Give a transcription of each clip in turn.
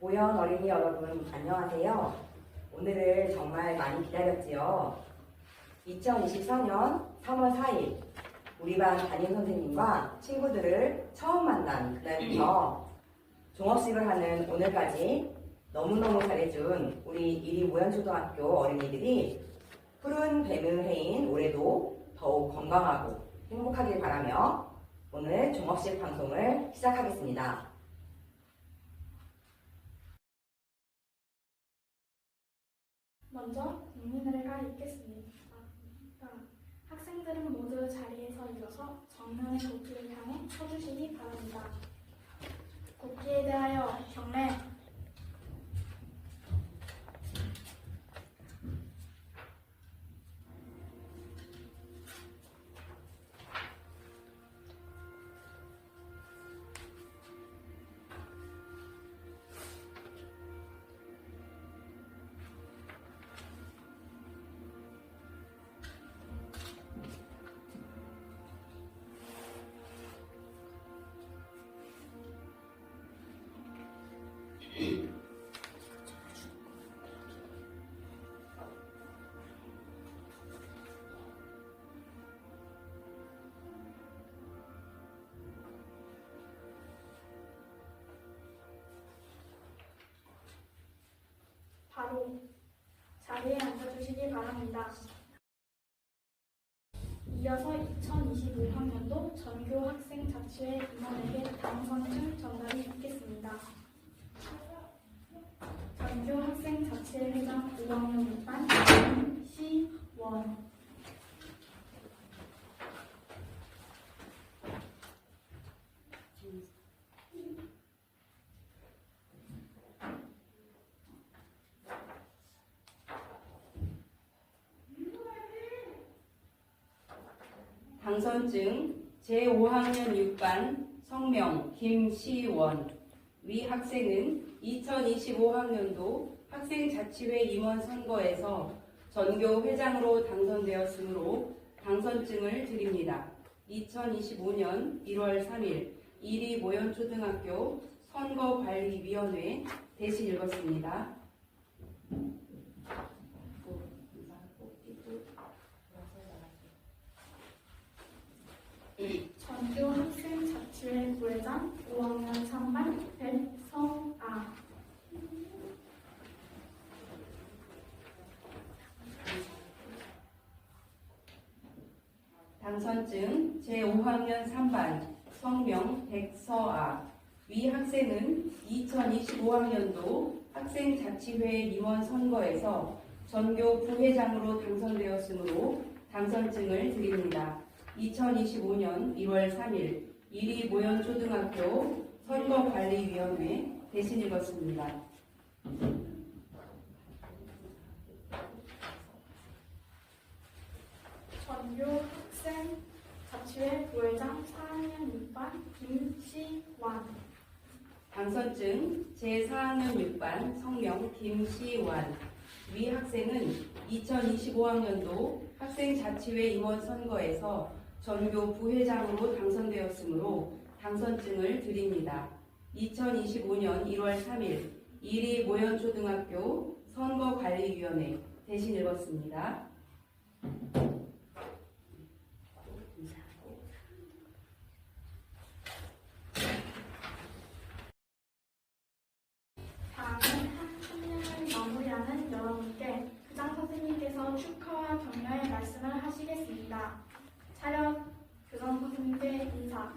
모현 어린이 여러분 안녕하세요. 오늘을 정말 많이 기다렸지요. 2024년 3월 4일 우리 반 담임 선생님과 친구들을 처음 만난 그날부터 종업식을 하는 오늘까지 너무너무 잘해준 우리 이리 모현초등학교 어린이들이 푸른 뱀의 해인 올해도 더욱 건강하고 행복하길 바라며 오늘 종업식 방송을 시작하겠습니다. 먼저 국민의례가 읽겠습니다. 학생들은 모두 자리에서 일어서 정면의 국기를 향해 서주시기 바랍니다. 국기에 대하여 경례. 바로 자리에 앉아주시기 바랍니다. 이어서 2025학년도 전교 학생 자치회 임원에게 당선증 전달이 있겠습니다. 전교 학생 자치회 회장 5학년 6반 시원 당선증 제5학년 6반 성명 김시원 위 학생은 2025학년도 학생자치회 임원 선거에서 전교 회장으로 당선되었으므로 당선증을 드립니다. 2025년 1월 3일 이리 모현초등학교 선거관리위원회 대신 읽었습니다. 5학년, 3반 백성아. 당선증 제5학년 3반 성명 백서아. 위 학생은 2025학년도 학생자치회 임원 선거에서 전교 부회장으로 당선되었으므로 당선증을 드립니다. 2025년 1월 3일 이리 모현초등학교 선거관리위원회 대신 읽었습니다. 전교 학생 자치회 부회장 4학년 6반 김시완 당선증 제4학년 6반 성명 김시완 위 학생은 2025학년도 학생자치회 임원 선거에서 전교 부회장으로 당선되었으므로 당선증을 드립니다. 2025년 1월 3일 이리 모현초등학교 선거관리위원회 대신 읽었습니다. 다음은 학년을 마무리하는 여러분께 교장 선생님께서 축하와 격려의 말씀을 하시겠습니다. 차렷 교장 선생님께 인사.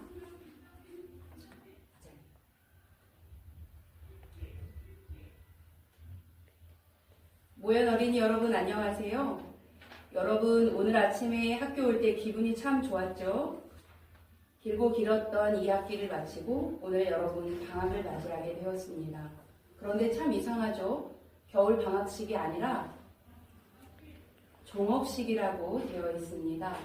모현 어린이 여러분 안녕하세요. 여러분 오늘 아침에 학교 올 때 기분이 참 좋았죠? 길고 길었던 2학기를 마치고 오늘 여러분 방학을 맞이하게 되었습니다. 그런데 참 이상하죠? 겨울 방학식이 아니라 종업식이라고 되어 있습니다.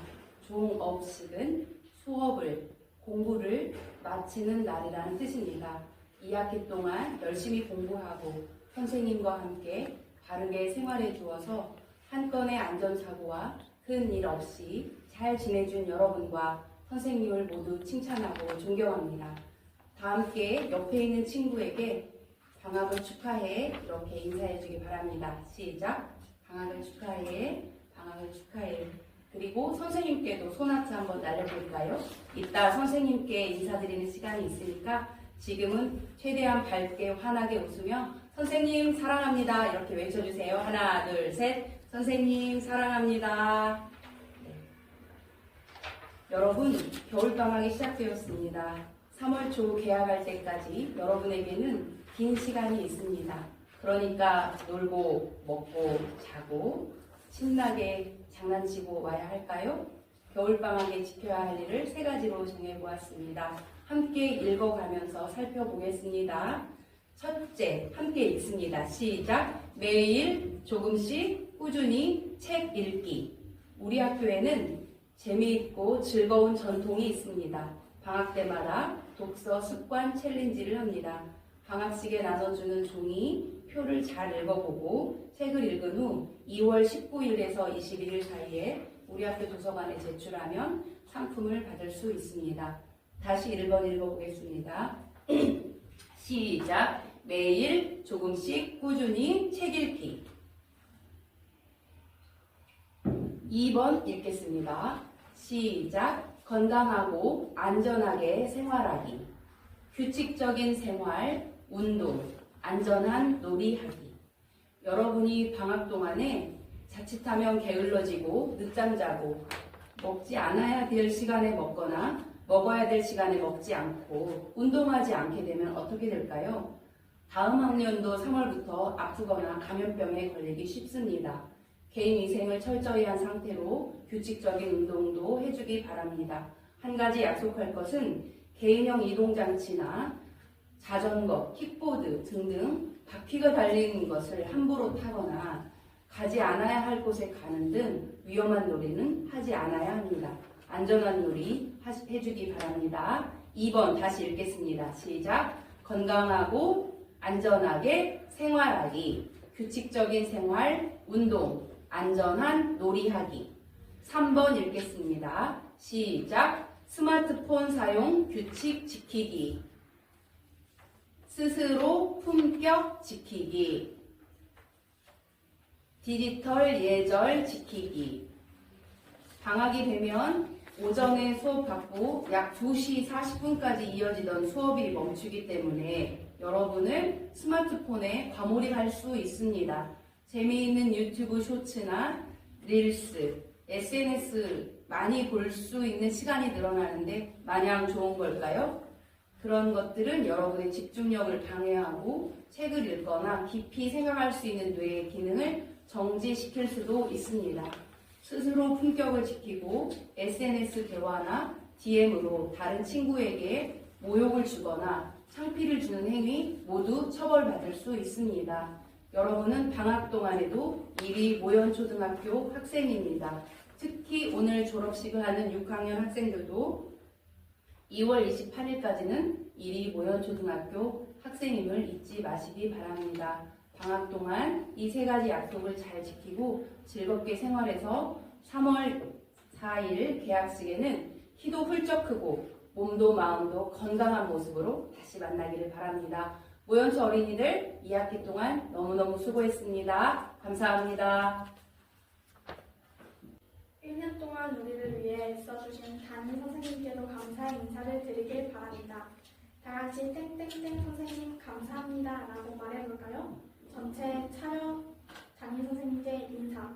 종업식은 수업을, 공부를 마치는 날이라는 뜻입니다. 2학기 동안 열심히 공부하고 선생님과 함께 바르게 생활해 주어서 한 건의 안전사고와 큰 일 없이 잘 지내준 여러분과 선생님을 모두 칭찬하고 존경합니다. 다 함께 옆에 있는 친구에게 방학을 축하해. 이렇게 인사해 주기 바랍니다. 시작. 방학을 축하해. 방학을 축하해. 그리고 선생님께도 손아트 한번 날려볼까요? 이따 선생님께 인사드리는 시간이 있으니까 지금은 최대한 밝게 환하게 웃으며 선생님 사랑합니다. 이렇게 외쳐주세요. 하나, 둘, 셋. 선생님 사랑합니다. 네. 여러분, 겨울방학이 시작되었습니다. 3월 초 개학할 때까지 여러분에게는 긴 시간이 있습니다. 그러니까 놀고, 먹고, 자고, 신나게 장난치고 와야 할까요? 겨울방학에 지켜야 할 일을 세 가지로 정해보았습니다. 함께 읽어가면서 살펴보겠습니다. 첫째, 함께 읽습니다. 시작. 매일 조금씩 꾸준히 책 읽기. 우리 학교에는 재미있고 즐거운 전통이 있습니다. 방학 때마다 독서 습관 챌린지를 합니다. 방학식에 나눠주는 종이 표를 잘 읽어보고 책을 읽은 후 2월 19일에서 21일 사이에 우리 학교 도서관에 제출하면 상품을 받을 수 있습니다. 다시 1번 읽어보겠습니다. 시작. 매일 조금씩 꾸준히 책 읽기. 2번 읽겠습니다. 시작. 건강하고 안전하게 생활하기. 규칙적인 생활, 운동, 안전한 놀이하기. 여러분이 방학 동안에 자칫하면 게을러지고 늦잠 자고 먹지 않아야 될 시간에 먹거나 먹어야 될 시간에 먹지 않고 운동하지 않게 되면 어떻게 될까요? 다음 학년도 3월부터 아프거나 감염병에 걸리기 쉽습니다. 개인 위생을 철저히 한 상태로 규칙적인 운동도 해주기 바랍니다. 한 가지 약속할 것은 개인형 이동장치나 자전거, 킥보드 등등 바퀴가 달린 것을 함부로 타거나 가지 않아야 할 곳에 가는 등 위험한 놀이는 하지 않아야 합니다. 안전한 놀이 해주기 바랍니다. 2번 다시 읽겠습니다. 시작. 건강하고 안전하게 생활하기. 규칙적인 생활, 운동, 안전한 놀이하기. 3번 읽겠습니다. 시작. 스마트폰 사용 규칙 지키기. 스스로 품격 지키기. 디지털 예절 지키기. 방학이 되면 오전에 수업 받고 약 2시 40분까지 이어지던 수업이 멈추기 때문에 여러분을 스마트폰에 과몰입할 수 있습니다. 재미있는 유튜브 쇼츠나 릴스, SNS 많이 볼 수 있는 시간이 늘어나는데 마냥 좋은 걸까요? 그런 것들은 여러분의 집중력을 방해하고 책을 읽거나 깊이 생각할 수 있는 뇌의 기능을 정지시킬 수도 있습니다. 스스로 품격을 지키고 SNS 대화나 DM으로 다른 친구에게 모욕을 주거나 창피를 주는 행위 모두 처벌받을 수 있습니다. 여러분은 방학 동안에도 1위 모연초등학교 학생입니다. 특히 오늘 졸업식을 하는 6학년 학생들도 2월 28일까지는 1위 모연초등학교 학생임을 잊지 마시기 바랍니다. 방학 동안 이 세 가지 약속을 잘 지키고 즐겁게 생활해서 3월 4일 개학식에는 키도 훌쩍 크고 몸도 마음도 건강한 모습으로 다시 만나기를 바랍니다. 모연초 어린이들 2학기 동안 너무너무 수고했습니다. 감사합니다. 1년 동안 우리를 위해 애써주신 담임 선생님께도 감사의 인사를 드리길 바랍니다. 다 같이 땡땡땡 선생님 감사합니다 라고 말해볼까요? 전체 차렷 담임 선생님께 인사.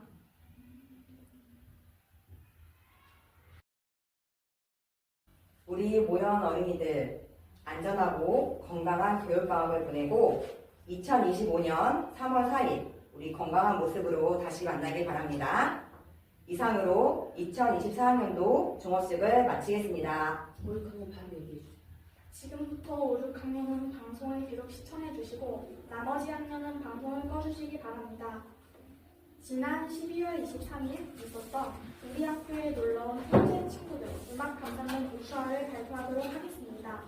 우리 모현 어린이들 안전하고 건강한 교육 방학을 보내고 2025년 3월 4일 우리 건강한 모습으로 다시 만나길 바랍니다. 이상으로 2024학년도 종업식을 마치겠습니다. 모욕하면 바로 얘기해 주세요. 지금부터 5, 6학년은 방송을 계속 시청해 주시고 나머지 학년은 방송을 꺼주시기 바랍니다. 지난 12월 23일 있었던 우리 학교에 놀러온 현재 친구들 음악 감상문 우수화를 발표하도록 하겠습니다.